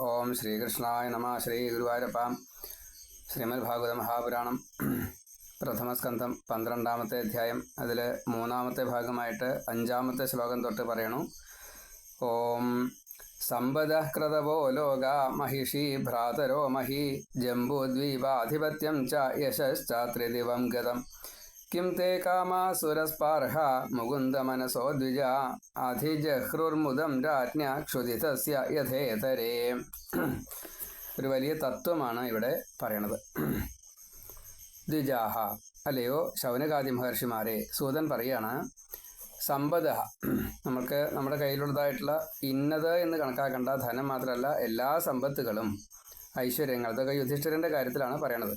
ഓം ശ്രീകൃഷ്ണായ നമ ശ്രീ ഗുരുവായൂരപ്പ. ശ്രീമദ് ഭാഗവത മഹാപുരാണം. പ്രഥമസ്കന്ധം പന്ത്രണ്ടാമത്തെ അധ്യായം. അതിൽ മൂന്നാമത്തെ ഭാഗമായിട്ട് അഞ്ചാമത്തെ ശ്ലോകം തൊട്ട് പറയണു. ഓം സമ്പദകൃതവോ ലോക മഹിഷി ഭ്രാതരോ മഹി ജംബൂദ്വീപാധിപത്യം ച യശശ്ചാത്രിദിവം ഗതം. കിം തേ കാമാസുരസ്പാർഹ മുകുന്ദമനസോ ദ്വിജ. അധിജഹ്രുർമുദം രാജ്ഞ ക്ഷുതിതസ്യ യഥേതരേ. ഒരു വലിയ തത്വമാണ് ഇവിടെ പറയണത്. ദ്വിജാഹ അല്ലയോ ശൗനകാദി മഹർഷിമാരെ സൂതൻ പറയാണ് സമ്പദ നമുക്ക് നമ്മുടെ കയ്യിലുള്ളതായിട്ടുള്ള ഇന്നത് എന്ന് കണക്കാക്കേണ്ട ധനം മാത്രമല്ല എല്ലാ സമ്പത്തുകളും ഐശ്വര്യങ്ങൾ. അതൊക്കെ യുധിഷ്ഠിരന്റെ കാര്യത്തിലാണ് പറയണത്.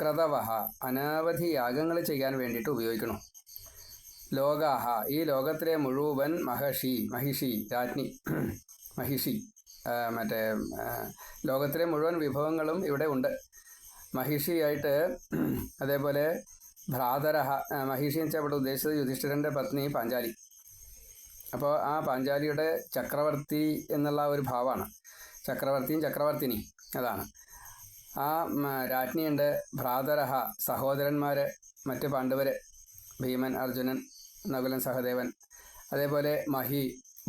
ക്രതവഹ അനവധി യാഗങ്ങൾ ചെയ്യാൻ വേണ്ടിയിട്ട് ഉപയോഗിക്കണം. ലോകാഹ ഈ ലോകത്തിലെ മുഴുവൻ മഹർഷി മഹിഷി രാജ്ഞി മഹിഷി മറ്റേ ലോകത്തിലെ മുഴുവൻ വിഭവങ്ങളും ഇവിടെ ഉണ്ട്. മഹിഷിയായിട്ട് അതേപോലെ ഭ്രാതരഹ മഹിഷി എന്ന് വെച്ചാൽ ഇവിടെ ഉദ്ദേശിച്ചത് യുധിഷ്ഠിരന്റെ പത്നി പാഞ്ചാലി. അപ്പോൾ ആ പാഞ്ചാലിയുടെ ചക്രവർത്തി എന്നുള്ള ഒരു ഭാവമാണ് ചക്രവർത്തിയും ചക്രവർത്തിനി അതാണ്. ആ രാജ്ഞിയുണ്ട്. ഭ്രാതരഹ സഹോദരന്മാർ മറ്റ് പാണ്ഡവർ ഭീമൻ അർജുനൻ നകുലൻ സഹദേവൻ. അതേപോലെ മഹി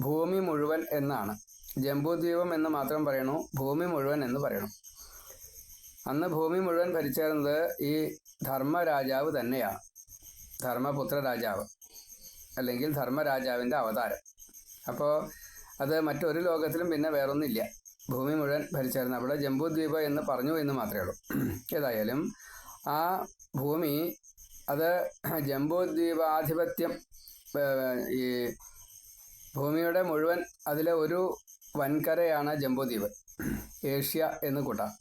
ഭൂമി മുഴുവൻ എന്നാണ്. ജംബൂദ്വീപം എന്ന് മാത്രം പറയണു ഭൂമി മുഴുവൻ എന്ന് പറയണു. അന്ന് ഭൂമി മുഴുവൻ ഭരിച്ചേർന്നത് ഈ ധർമ്മരാജാവ് തന്നെയാണ്. ധർമ്മപുത്ര രാജാവ് അല്ലെങ്കിൽ ധർമ്മരാജാവിന്റെ അവതാരം. അപ്പോൾ അത് മറ്റൊരു ലോകത്തിലും പിന്നെ വേറൊന്നില്ല ഭൂമി മുഴുവൻ ഭരിച്ചായിരുന്നു. അവിടെ ജംബൂദ്വീപ എന്ന് പറഞ്ഞു എന്ന് മാത്രമേ ഉള്ളൂ. ഏതായാലും ആ ഭൂമി അത് ജംബൂദ്വീപാധിപത്യം ഈ ഭൂമിയുടെ മുഴുവൻ അതിലെ ഒരു വൻകരയാണ് ജംബൂദ്വീപ് ഏഷ്യ എന്ന് കൂട്ടാം.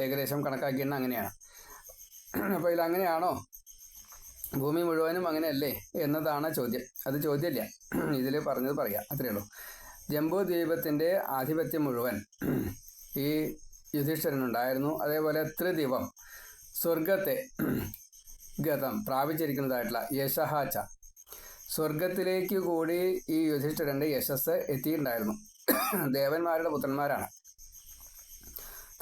ഏകദേശം കണക്കാക്കിയെന്ന് അങ്ങനെയാണ്. അപ്പോൾ ഇതങ്ങനെയാണോ? ഭൂമി മുഴുവനും അങ്ങനെയല്ലേ എന്നതാണ് ചോദ്യം. അത് ചോദ്യമില്ല. ഇതിൽ പറഞ്ഞത് പറയാം. അത്രയേ ഉള്ളൂ. ജംബൂ ദ്വീപത്തിന്റെ ആധിപത്യം മുഴുവൻ ഈ യുധിഷ്ഠരനുണ്ടായിരുന്നു. അതേപോലെ ത്രിദിവം സ്വർഗത്തെ ഗതം പ്രാപിച്ചിരിക്കുന്നതായിട്ടുള്ള യശഹാച്ച സ്വർഗത്തിലേക്ക് കൂടി ഈ യുധിഷ്ഠിരന്റെ യശസ് എത്തിയിട്ടുണ്ടായിരുന്നു. ദേവന്മാരുടെ പുത്രന്മാരാണ്.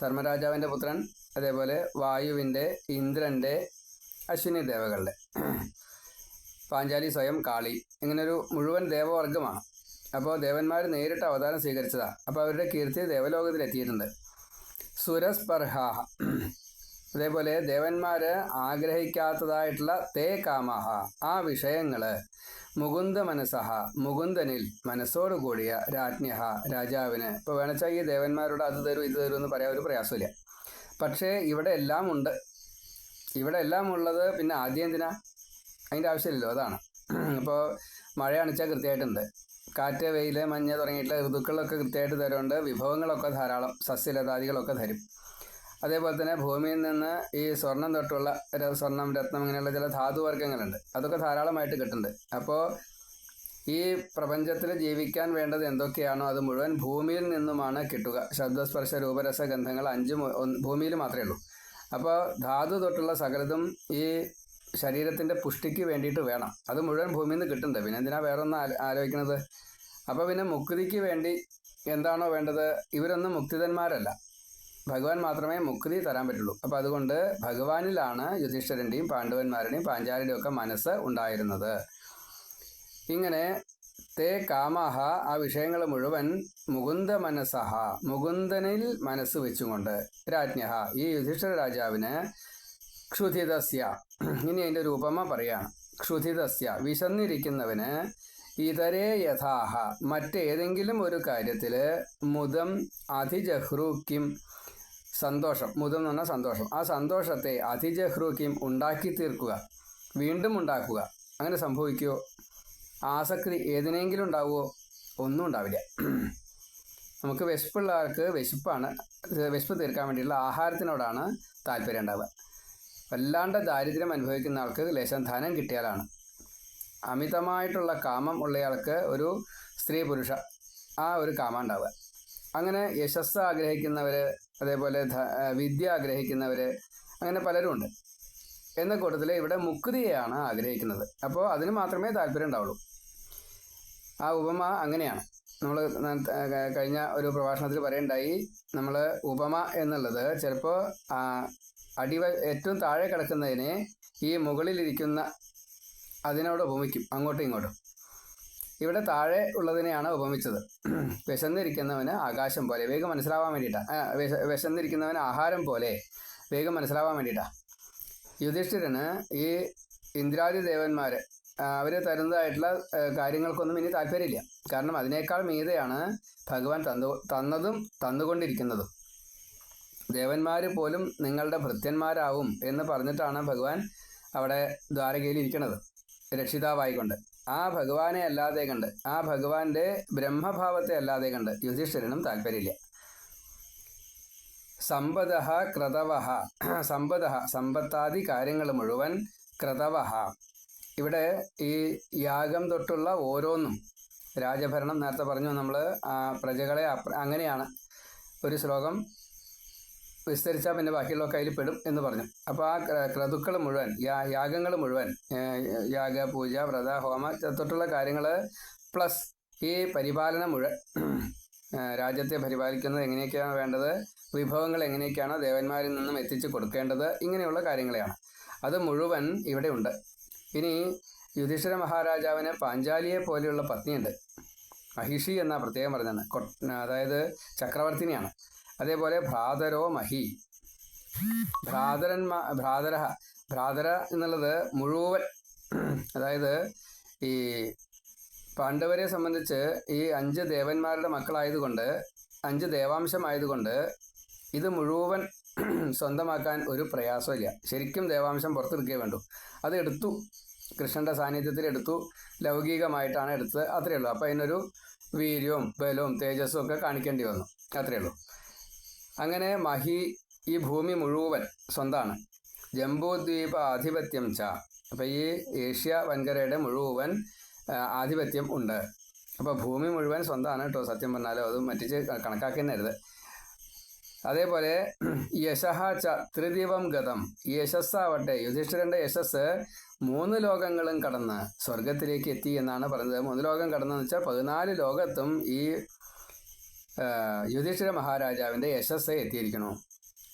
ധർമ്മരാജാവിന്റെ പുത്രൻ അതേപോലെ വായുവിന്റെ ഇന്ദ്രന്റെ അശ്വിനി ദേവകളുടെ. പാഞ്ചാലി സ്വയം കാളി. ഇങ്ങനൊരു മുഴുവൻ ദേവവർഗമാണ് അപ്പോൾ ദേവന്മാർ നേരിട്ട് അവതാരം സ്വീകരിച്ചതാ. അപ്പോൾ അവരുടെ കീർത്തി ദേവലോകത്തിൽ എത്തിയിട്ടുണ്ട്. സുരസ്പർഹാഹ അതേപോലെ ദേവന്മാർ ആഗ്രഹിക്കാത്തതായിട്ടുള്ള തേ കാമഹ ആ വിഷയങ്ങൾ മുകുന്ദ മനസ്സഹ മുകുന്ദനിൽ മനസ്സോടുകൂടിയ രാജ്ഞഹ രാജാവിന്. ഇപ്പോൾ വേണച്ചാൽ ഈ ദേവന്മാരോട് അത് തരൂ ഇത് തരൂ എന്ന് പറയാൻ ഒരു പ്രയാസമില്ല പക്ഷേ ഇവിടെ എല്ലാം ഉണ്ട്. ഇവിടെ എല്ലാം ഉള്ളത് പിന്നെ ആദ്യം എന്തിനാ? അതിന്റെ ആവശ്യമില്ലല്ലോ അതാണ്. അപ്പോൾ മഴ അണിച്ചാൽ കൃത്യമായിട്ടുണ്ട്. കാറ്റ് വെയിൽ മഞ്ഞ് തുടങ്ങിയിട്ടുള്ള ഋതുക്കളൊക്കെ കൃത്യമായിട്ട് തരുന്നുണ്ട്. വിഭവങ്ങളൊക്കെ ധാരാളം. സസ്യലതാദികളൊക്കെ തരും അതേപോലെ തന്നെ ഭൂമിയിൽ നിന്ന് ഈ സ്വർണം തൊട്ടുള്ള സ്വർണം രത്നം ഇങ്ങനെയുള്ള ചില ധാതുവർഗങ്ങളുണ്ട്. അതൊക്കെ ധാരാളമായിട്ട് കിട്ടുന്നുണ്ട്. അപ്പോൾ ഈ പ്രപഞ്ചത്തിൽ ജീവിക്കാൻ വേണ്ടത് എന്തൊക്കെയാണോ അത് മുഴുവൻ ഭൂമിയിൽ നിന്നുമാണ് കിട്ടുക. ശബ്ദസ്പർശ രൂപരസ ഗന്ധങ്ങൾ അഞ്ച് ഭൂമിയിൽ മാത്രമേ ഉള്ളൂ. അപ്പോൾ ധാതു തൊട്ടുള്ള സകലതും ഈ ശരീരത്തിന്റെ പുഷ്ടിക്ക് വേണ്ടിയിട്ട് വേണം. അത് മുഴുവൻ ഭൂമിയിൽ നിന്ന് കിട്ടുന്നുണ്ട്. പിന്നെ എന്തിനാ വേറെ ഒന്ന് അപ്പോൾ പിന്നെ മുക്തിക്ക് വേണ്ടി എന്താണോ വേണ്ടത്? ഇവരൊന്നും മുക്തിതന്മാരല്ല ഭഗവാൻ മാത്രമേ മുക്തി തരാൻ പറ്റുള്ളൂ. അപ്പോൾ അതുകൊണ്ട് ഭഗവാനിലാണ് യുധിഷ്ഠിരന്റെയും പാണ്ഡവന്മാരുടെയും പാഞ്ചാലിയുടെയും ഒക്കെ മനസ്സ് ഉണ്ടായിരുന്നത്. ഇങ്ങനെ തേ കാമഹ ആ വിഷയങ്ങൾ മുഴുവൻ മുകുന്ദ മനസ്സഹ മുകുന്ദനിൽ മനസ്സ് വെച്ചുകൊണ്ട് രാജ്ഞഹ ഈ യുധിഷ്ഠിര രാജാവിന് ക്ഷുധിതസ്യ. ഇനി അതിന്റെ ഒരു ഉപമ പറയാണ്. ക്ഷുധിതസ്യ. വിശന്നിരിക്കുന്നവന് ഇതരേ യഥാഹ. മറ്റേതെങ്കിലും ഒരു കാര്യത്തിൽ മുതം അതിജഹ്രൂക്കിം സന്തോഷം. മുതം എന്ന് പറഞ്ഞാൽ സന്തോഷം. ആ സന്തോഷത്തെ അതിജഹ്രൂക്കിം ഉണ്ടാക്കി തീർക്കുക. വീണ്ടും ഉണ്ടാക്കുക. അങ്ങനെ സംഭവിക്കുമോ ആസക്തി ഏതിനെങ്കിലും ഉണ്ടാവുമോ ഒന്നും ഉണ്ടാവില്ല. നമുക്ക് വിശപ്പുള്ള ആൾക്ക് വിശപ്പാണ്. വിശപ്പ് തീർക്കാൻ വേണ്ടിയുള്ള ആഹാരത്തിനോടാണ് താല്പര്യം ഉണ്ടാവുക. വല്ലാണ്ട് ദാരിദ്ര്യം അനുഭവിക്കുന്ന ആൾക്ക് ലേശം ധനം കിട്ടിയാലാണ്. അമിതമായിട്ടുള്ള കാമം ഉള്ളയാൾക്ക് ഒരു സ്ത്രീ പുരുഷ ആ ഒരു കാമം ഉണ്ടാവുക. അങ്ങനെ യശസ് ആഗ്രഹിക്കുന്നവർ അതേപോലെ വിദ്യ ആഗ്രഹിക്കുന്നവർ അങ്ങനെ പലരും ഉണ്ട്. എന്ന കൂട്ടത്തിൽ ഇവിടെ മുക്തിയെയാണ് ആഗ്രഹിക്കുന്നത്. അപ്പോൾ അതിന് മാത്രമേ താല്പര്യം ഉണ്ടാവുള്ളൂ. ആ ഉപമ അങ്ങനെയാണ്. നമ്മൾ കഴിഞ്ഞ ഒരു പ്രഭാഷണത്തിൽ പറയുണ്ടായി നമ്മൾ ഉപമ എന്നുള്ളത് ചിലപ്പോൾ അടി ഏറ്റവും താഴെ കിടക്കുന്നതിനെ ഈ മുകളിലിരിക്കുന്ന അതിനോട് ഉപമിക്കും അങ്ങോട്ടും ഇങ്ങോട്ടും. ഇവിടെ താഴെ ഉള്ളതിനെയാണ് ഉപമിച്ചത്. വിശന്നിരിക്കുന്നവന് ആകാശം പോലെ വേഗം മനസ്സിലാവാൻ വേണ്ടിയിട്ടാണ് വിശന്നിരിക്കുന്നവന് ആഹാരം പോലെ വേഗം മനസ്സിലാവാൻ വേണ്ടിയിട്ടാണ് യുധിഷ്ഠിരന് ഈ ഇന്ദ്രാദി ദേവന്മാർ അവർ തരുന്നതായിട്ടുള്ള കാര്യങ്ങൾക്കൊന്നും ഇനി താല്പര്യമില്ല. കാരണം അതിനേക്കാൾ മീതെയാണ് ഭഗവാൻ തന്നു തന്നതും തന്നുകൊണ്ടിരിക്കുന്നതും. ദേവന്മാർ പോലും നിങ്ങളുടെ ഭൃത്യന്മാരാവും എന്ന് പറഞ്ഞിട്ടാണ് ഭഗവാൻ അവിടെ ദ്വാരകയിൽ ഇരിക്കുന്നത് രക്ഷിതാവായിക്കൊണ്ട്. ആ ഭഗവാനെ അല്ലാതെ കണ്ട് ആ ഭഗവാന്റെ ബ്രഹ്മഭാവത്തെ അല്ലാതെ കണ്ട് യുധിഷ്ഠിരനും താല്പര്യമില്ല. സമ്പദ ക്രതവ സമ്പദ സമ്പത്താദി കാര്യങ്ങൾ മുഴുവൻ ക്രതവ ഇവിടെ ഈ യാഗം തൊട്ടുള്ള ഓരോന്നും രാജഭരണം നേരത്തെ പറഞ്ഞു നമ്മൾ പ്രജകളെ അങ്ങനെയാണ്. ഒരു ശ്ലോകം വിസ്തരിച്ചാൽ പിന്നെ ബാക്കിയുള്ളതൊക്കെ അതിൽ പെടും എന്ന് പറഞ്ഞു. അപ്പോൾ ആ ക്രതുക്കൾ മുഴുവൻ യാഗങ്ങൾ മുഴുവൻ യാഗ പൂജ വ്രത ഹോമ തൊട്ടുള്ള കാര്യങ്ങൾ പ്ലസ് ഈ പരിപാലനം മുഴുവൻ രാജ്യത്തെ പരിപാലിക്കുന്നത് എങ്ങനെയൊക്കെയാണ് വേണ്ടത്? വിഭവങ്ങൾ എങ്ങനെയൊക്കെയാണോ ദേവന്മാരിൽ നിന്നും എത്തിച്ചു കൊടുക്കേണ്ടത്? ഇങ്ങനെയുള്ള കാര്യങ്ങളെയാണ്. അത് മുഴുവൻ ഇവിടെ ഉണ്ട്. ഇനി യുധിഷ്ഠിര മഹാരാജാവിന് പാഞ്ചാലിയെ പോലെയുള്ള പത്നിയുണ്ട്. മഹിഷി എന്ന പ്രത്യേകം പറഞ്ഞത് അതായത് ചക്രവർത്തിനിയാണ്. അതേപോലെ ഭ്രാതരോ മഹി. ഭ്രാതരന്മാ ഭ്രാതര ഭ്രാതര എന്നുള്ളത് മുഴുവൻ അതായത് ഈ പാണ്ഡവരെ സംബന്ധിച്ച് ഈ അഞ്ച് ദേവന്മാരുടെ മക്കളായതുകൊണ്ട് അഞ്ച് ദേവാംശമായതുകൊണ്ട് ഇത് മുഴുവൻ സ്വന്തമാക്കാൻ ഒരു പ്രയാസമില്ല ശരിക്കും ദേവാംശം പുറത്തെടുക്കേ വേണ്ടു. അത് എടുത്തു. കൃഷ്ണന്റെ സാന്നിധ്യത്തിൽ എടുത്തു. ലൗകികമായിട്ടാണ് എടുത്തത്. അത്രയേ ഉള്ളൂ. അപ്പോൾ അതിനൊരു വീര്യവും ബലവും തേജസ്സും ഒക്കെ കാണിക്കേണ്ടി വന്നു. അത്രയേ ഉള്ളൂ. അങ്ങനെ മഹി ഈ ഭൂമി മുഴുവൻ സ്വന്തമാണ് ജംബൂദ്വീപ ആധിപത്യം ച. അപ്പോൾ ഈ ഏഷ്യ വൻകരയുടെ മുഴുവൻ ആധിപത്യം ഉണ്ട്. അപ്പോൾ ഭൂമി മുഴുവൻ സ്വന്തമാണ് കേട്ടോ സത്യം പറഞ്ഞാലോ. അത് മറ്റിച്ച് കണക്കാക്കുന്നരുത് അതേപോലെ യശഹ ച ത്രിദിവം ഗതം. യശസ്സാവട്ടെ. യുധിഷ്ഠിരന്റെ യശസ് മൂന്ന് ലോകങ്ങളും കടന്ന് സ്വർഗത്തിലേക്ക് എത്തി എന്നാണ് പറഞ്ഞത്. മൂന്ന് ലോകം കടന്നെന്ന് വെച്ചാൽ പതിനാല് ലോകത്തും ഈ യുധിഷ്ഠിര മഹാരാജാവിന്റെ യശസ് എത്തിയിരിക്കണു.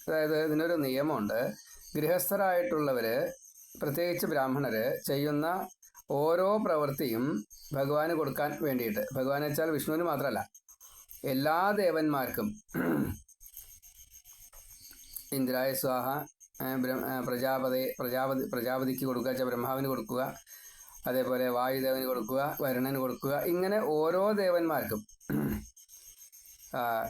അതായത് ഇതിനൊരു നിയമമുണ്ട്. ഗൃഹസ്ഥരായിട്ടുള്ളവർ പ്രത്യേകിച്ച് ബ്രാഹ്മണർ ചെയ്യുന്ന ഓരോ പ്രവൃത്തിയും ഭഗവാന് കൊടുക്കാൻ വേണ്ടിയിട്ട്. ഭഗവാൻ വെച്ചാൽ വിഷ്ണുവിന് മാത്രമല്ല എല്ലാ ദേവന്മാർക്കും. ഇന്ദ്രായ സ്വാഹ പ്രജാപതി പ്രജാപതി പ്രജാപതിക്ക് കൊടുക്കുക വെച്ചാൽ ബ്രഹ്മാവിന് കൊടുക്കുക അതേപോലെ വായുദേവന് കൊടുക്കുക വരുണന് കൊടുക്കുക ഇങ്ങനെ ഓരോ ദേവന്മാർക്കും.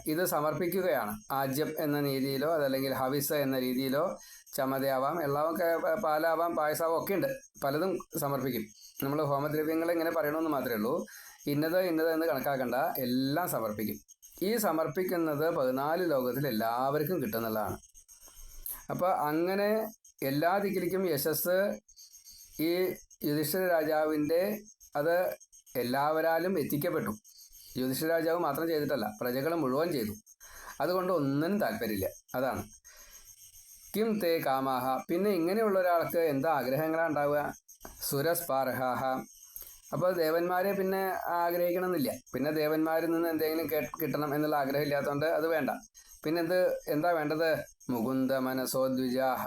ഇത് സമർപ്പിക്കുകയാണ്. ആജ്യം എന്ന രീതിയിലോ അതല്ലെങ്കിൽ ഹവിസ എന്ന രീതിയിലോ ചമതയാവാം. എല്ലാവും പാലാവാം പായസാവാം ഒക്കെ ഉണ്ട്. പലതും സമർപ്പിക്കും. നമ്മൾ ഹോമദ്രവ്യങ്ങൾ ഇങ്ങനെ പറയണമെന്ന് മാത്രമേ ഉള്ളൂ. ഇന്നത് ഇന്നത് എന്ന് കണക്കാക്കണ്ട. എല്ലാം സമർപ്പിക്കും. ഈ സമർപ്പിക്കുന്നത് പതിനാല് ലോകത്തിൽ എല്ലാവർക്കും കിട്ടുന്നുള്ളതാണ് അപ്പോൾ അങ്ങനെ എല്ലാ ദിക്കിലേക്കും യശസ് ഈ യുധിഷ്ഠിര രാജാവിന്റെ അത് എല്ലാവരാലും എത്തിക്കപ്പെട്ടു. യുധിഷ്ഠിര രാജാവ് മാത്രം ചെയ്തിട്ടല്ല പ്രജകളെ മുഴുവൻ ചെയ്തു. അതുകൊണ്ട് ഒന്നിനും താല്പര്യമില്ല. അതാണ്. കിം തേ കാമാഹ. പിന്നെ ഇങ്ങനെയുള്ള ഒരാൾക്ക് എന്താ ആഗ്രഹങ്ങളാണ് ഉണ്ടാവുക? സുരസ്പാർഹാഹ. അപ്പോൾ ദേവന്മാരെ പിന്നെ ആഗ്രഹിക്കണമെന്നില്ല. പിന്നെ ദേവന്മാരിൽ നിന്ന് എന്തെങ്കിലും കിട്ടണം എന്നുള്ള ആഗ്രഹം ഇല്ലാത്തതുകൊണ്ട് അത് വേണ്ട. പിന്നെ എന്ത് എന്താ വേണ്ടത്? മുകുന്ദ മനസ്സോ ദ്വിജാഹ.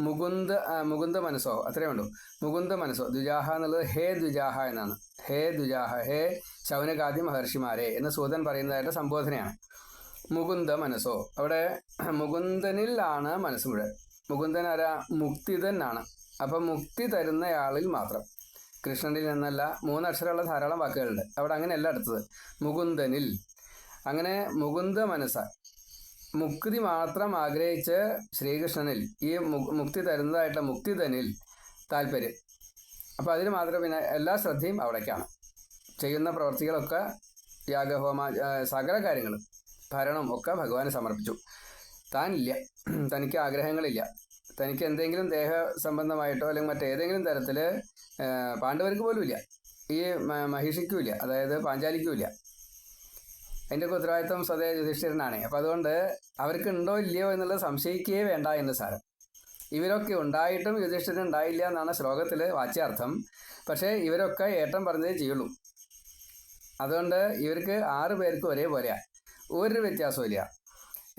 മുകുന്ദ മുകുന്ദ മനസ്സോ അത്രയേ ഉള്ളൂ മുകുന്ദ മനസ്സോ ദ്വിജാഹ എന്നുള്ളത് ഹേ ദ്വിജാഹ എന്നാണ്. ഹേ ദ്വിജാഹ ഹേ ശൗനകാദി മഹർഷിമാരെ എന്ന് സൂതൻ പറയുന്നതായിട്ട് സംബോധനയാണ്. മുകുന്ദ മനസ്സോ അവിടെ മുകുന്ദനിലാണ് മനസ്സ് മുഴുവൻ. മുകുന്ദൻ ആരാ? മുക്തിതനാണ്. അപ്പം മുക്തി തരുന്നയാളിൽ മാത്രം. കൃഷ്ണനിൽ നിന്നല്ല മൂന്നക്ഷരമുള്ള ധാരാളം വാക്കുകളുണ്ട്. അവിടെ അങ്ങനെയല്ല അടുത്തത്. മുകുന്ദനിൽ. അങ്ങനെ മുകുന്ദ മനസ്സ മുക്തി മാത്രം ആഗ്രഹിച്ച് ശ്രീകൃഷ്ണനിൽ ഈ മുക്തി തരുന്നതായിട്ടുള്ള മുക്തിതനിൽ താല്പര്യം. അപ്പോൾ അതിന് മാത്രം പിന്നെ എല്ലാ ശ്രദ്ധയും അവിടേക്കാണ്. ചെയ്യുന്ന പ്രവർത്തികളൊക്കെ യാഗഹോമ സകല കാര്യങ്ങളും ഭരണം ഒക്കെ ഭഗവാന് സമർപ്പിച്ചു. താനില്ല. തനിക്ക് ആഗ്രഹങ്ങളില്ല. തനിക്ക് എന്തെങ്കിലും ദേഹ സംബന്ധമായിട്ടോ അല്ലെങ്കിൽ മറ്റേതെങ്കിലും തരത്തിൽ പാണ്ഡവർക്ക് പോലും ഇല്ല ഈ മഹിഷിക്കുമില്ല. അതായത് പാഞ്ചാലിക്കും ഇല്ല അതിന്റെ ഒക്കെ ഉത്തരവാദിത്വം സ്വതേ യുധിഷ്ഠിരനാണ്. അപ്പം അതുകൊണ്ട് അവർക്ക് ഉണ്ടോ ഇല്ലയോ എന്നുള്ളത് സംശയിക്കുകയേ വേണ്ട എന്ന് സാരം. ഇവരൊക്കെ ഉണ്ടായിട്ടും യുധിഷ്ഠിരൻ ഉണ്ടായില്ല എന്നാണ് ശ്ലോകത്തിൽ വാച്യാർത്ഥം. പക്ഷേ ഇവരൊക്കെ ഏട്ടം പറഞ്ഞതേ ചെയ്യുള്ളൂ. അതുകൊണ്ട് ഇവർക്ക് ആറ് പേർക്ക് ഒരേപോലെയാണ് ഒരു വ്യത്യാസവും ഇല്ല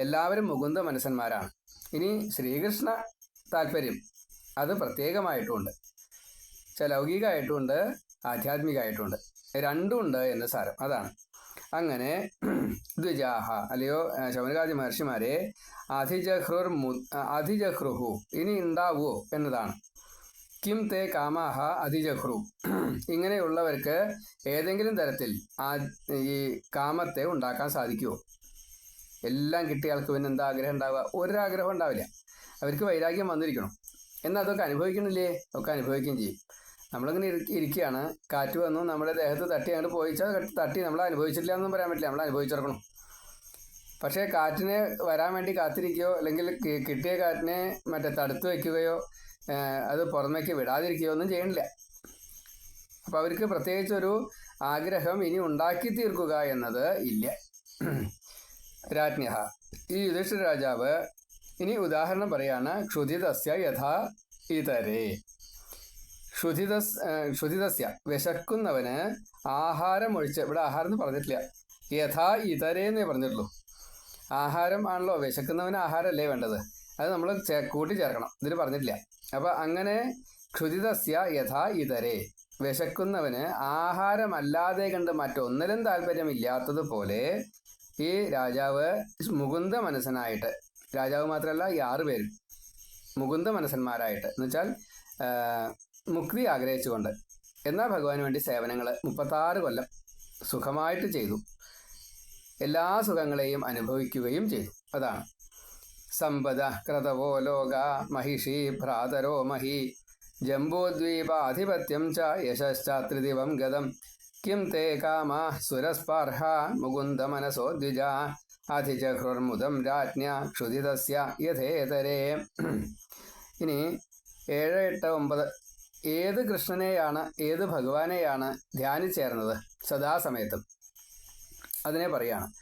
എല്ലാവരും മുകുന്ദ മനസ്സന്മാരാണ്. ഇനി ശ്രീകൃഷ്ണ താല്പര്യം. അത് പ്രത്യേകമായിട്ടുമുണ്ട് ലൗകികമായിട്ടുമുണ്ട് ആധ്യാത്മികമായിട്ടുമുണ്ട് രണ്ടും ഉണ്ട് എന്ന് സാരം. അതാണ്. അങ്ങനെ ദ്വിജാഹ അല്ലയോ ശൗനകാദി മഹർഷിമാരെ അധിജഹ്രുർ മു അധിജഹ്രുഹു ഇനി ഉണ്ടാവുമോ എന്നതാണ്. കിം തേ കാമാഹ അതിജഹ്റു. ഇങ്ങനെയുള്ളവർക്ക് ഏതെങ്കിലും തരത്തിൽ ആ ഈ കാമത്തെ ഉണ്ടാക്കാൻ സാധിക്കുമോ എല്ലാം കിട്ടിയ ആൾക്ക് പിന്നെ എന്താ ആഗ്രഹം ഉണ്ടാവുക? ഒരാഗ്രഹം ഉണ്ടാവില്ല. അവർക്ക് വൈരാഗ്യം വന്നിരിക്കണം. എന്നാൽ അതൊക്കെ അനുഭവിക്കണില്ലേ ഒക്കെ അനുഭവിക്കുകയും ചെയ്യും. നമ്മളിങ്ങനെ ഇരി- ഇരിക്കുകയാണ്. കാറ്റ് വന്നു നമ്മുടെ ദേഹത്ത് തട്ടി അങ്ങോട്ട് പോയിച്ചാൽ തട്ടി നമ്മൾ അനുഭവിച്ചിട്ടില്ല എന്നും പറയാൻ പറ്റില്ല. നമ്മൾ അനുഭവിച്ചിറക്കണം പക്ഷേ കാറ്റിനെ വരാൻ വേണ്ടി കാത്തിരിക്കുകയോ അല്ലെങ്കിൽ കിട്ടിയ കാറ്റിനെ മറ്റേ തടുത്ത് വയ്ക്കുകയോ അത് പുറമേക്ക് വിടാതിരിക്കുകയൊന്നും ചെയ്യണില്ല. അപ്പം അവർക്ക് പ്രത്യേകിച്ചൊരു ആഗ്രഹം ഇനി ഉണ്ടാക്കി തീർക്കുക എന്നത് ഇല്ല. രാജ്ഞ ഈ യുധിഷ്ഠിര രാജാവ് ഇനി ഉദാഹരണം പറയാണ് ക്ഷുതിതസ്യ യഥാ ഇതരേ. ക്ഷുതിത ക്ഷുതിതസ്യ വിശക്കുന്നവന് ആഹാരം ഒഴിച്ച് ഇവിടെ ആഹാരം എന്ന് പറഞ്ഞിട്ടില്ല. യഥാ ഇതരേ എന്നേ പറഞ്ഞിട്ടുള്ളൂ. ആഹാരം ആണല്ലോ വിശക്കുന്നവന് ആഹാരമല്ലേ വേണ്ടത്? അത് നമ്മൾ കൂട്ടി ചേർക്കണം ഇതിൽ പറഞ്ഞിട്ടില്ല. അപ്പോൾ അങ്ങനെ ക്ഷുതിതസ്യ യഥാ ഇതരേ. വിശക്കുന്നവന് ആഹാരമല്ലാതെ കണ്ട് മറ്റൊന്നിലും താല്പര്യമില്ലാത്തതുപോലെ ഈ രാജാവ് മുകുന്ദ മനസ്സനായിട്ട് രാജാവ് മാത്രമല്ല ഈ ആറുപേരും മുകുന്ദ മനസ്സന്മാരായിട്ട് എന്ന് വെച്ചാൽ ആ, മുക്തി ആഗ്രഹിച്ചുകൊണ്ട് എന്നാൽ ഭഗവാന് വേണ്ടി സേവനങ്ങൾ മുപ്പത്താറ് കൊല്ലം സുഖമായിട്ട് ചെയ്തു. എല്ലാ സുഖങ്ങളെയും അനുഭവിക്കുകയും ചെയ്തു. അതാണ്. സമ്പദ ക്രതവോ ലോക മഹിഷി ഭ്രാതരോ മഹി. ജംബൂദ്വീപാധിപത്യം ച യശശ്ചാത്രിദിവം ഗതം. കിം കാമ സുരസ്പർഹ മുകുന്ദമനസോ ദ്വിജ. അധിജഹ്രുർമുദം രാജ്ഞ ക്ഷുതിതസ്യ യഥേതരേ. ഇനി ഏഴ് എട്ട് ഒമ്പത് ഏത് കൃഷ്ണനെയാണ് ഏത് ഭഗവാനെയാണ് ധ്യാനിച്ചേർന്നത്? സദാസമയത്തും. അതിനെ പറയാണ്.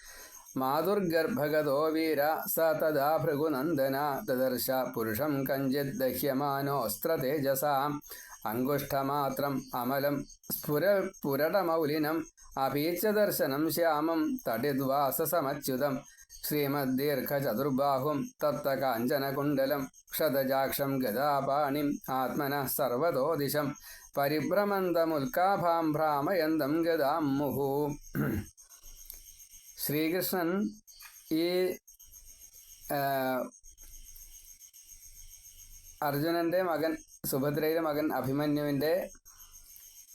മാതുർഗർഭഗതോ വീര സ തഥാ ഭൃഗുനന്ദന തദർശ പുരുഷം കഞ്ചിത് ദഹ്യമാനോസ്ത്രതേജസ അങ്കുഷ്ഠമാത്രം അമലം സ്ഫുര പുരടമൗലിനം അപീച്ചദർശനം ശ്യാമം തടിദ്വാസസമച്യുതം ശ്രീമദ്ദീർഘചതുർബാഹും തപ്തകാഞ്ചനകുണ്ടലം ക്ഷതജാക്ഷം ഗതാപാണിം ആത്മന സർവതോ ദിശം പരിഭ്രമന്തമുൽക്കാഭാം ഭ്രാമയന്തം ഗതാം മുഹു ശ്രീകൃഷ്ണൻ ഈ അർജുനന്റെ മകൻ സുഭദ്രയുടെ മകൻ അഭിമന്യുവിന്റെ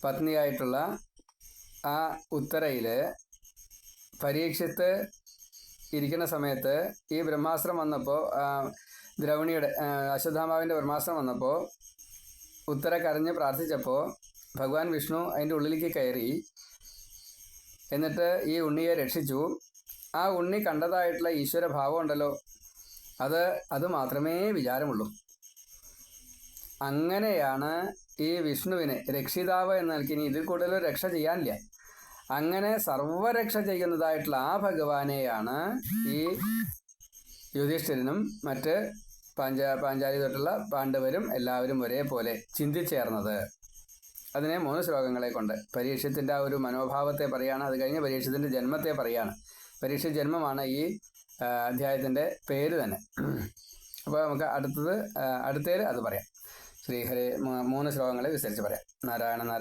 പത്നിയായിട്ടുള്ള ആ ഉത്തരയിൽ പരീക്ഷത്ത് ഇരിക്കുന്ന സമയത്ത് ഈ ബ്രഹ്മാസ്ത്രം വന്നപ്പോൾ ദ്രൗണിയുടെ ആ, അശ്വത്ഥാമാവിന്റെ ബ്രഹ്മാസ്ത്രം വന്നപ്പോൾ ഉത്തര കരഞ്ഞ് പ്രാർത്ഥിച്ചപ്പോൾ ഭഗവാൻ വിഷ്ണു അതിന്റെ ഉള്ളിലേക്ക് കയറി എന്നിട്ട് ഈ ഉണ്ണിയെ രക്ഷിച്ചു. ആ ഉണ്ണി കണ്ടതായിട്ടുള്ള ഈശ്വര ഭാവം ഉണ്ടല്ലോ. അത് അത് മാത്രമേ വിചാരമുള്ളൂ. അങ്ങനെയാണ് ഈ വിഷ്ണുവിനെ രക്ഷിതാവ് എന്ന് നൽകി ഇതിൽ കൂടുതൽ രക്ഷ ചെയ്യാനില്ല. അങ്ങനെ സർവരക്ഷ ചെയ്യുന്നതായിട്ടുള്ള ആ ഭഗവാനെയാണ് ഈ യുധിഷ്ഠിരനും മറ്റ് പാഞ്ച പാഞ്ചാലി തൊട്ടുള്ള പാണ്ഡവരും എല്ലാവരും ഒരേപോലെ ചിന്തിച്ചേർന്നത്. അതിനെ മൂന്ന് ശ്ലോകങ്ങളെ കൊണ്ട്. പരീക്ഷത്തിന്റെ ആ ഒരു മനോഭാവത്തെ പറയാണ്. അത് കഴിഞ്ഞ് പരീക്ഷത്തിന്റെ ജന്മത്തെ പറയാണ്. പരീക്ഷ ജന്മമാണ് ഈ അധ്യായത്തിന്റെ പേര് തന്നെ. അപ്പോൾ നമുക്ക് അടുത്തത് അടുത്തേൽ അത് പറയാം. ശ്രീഹരി മൂന്ന് ശ്ലോകങ്ങളെ വിസ്തരിച്ച് പറയാം. നാരായണ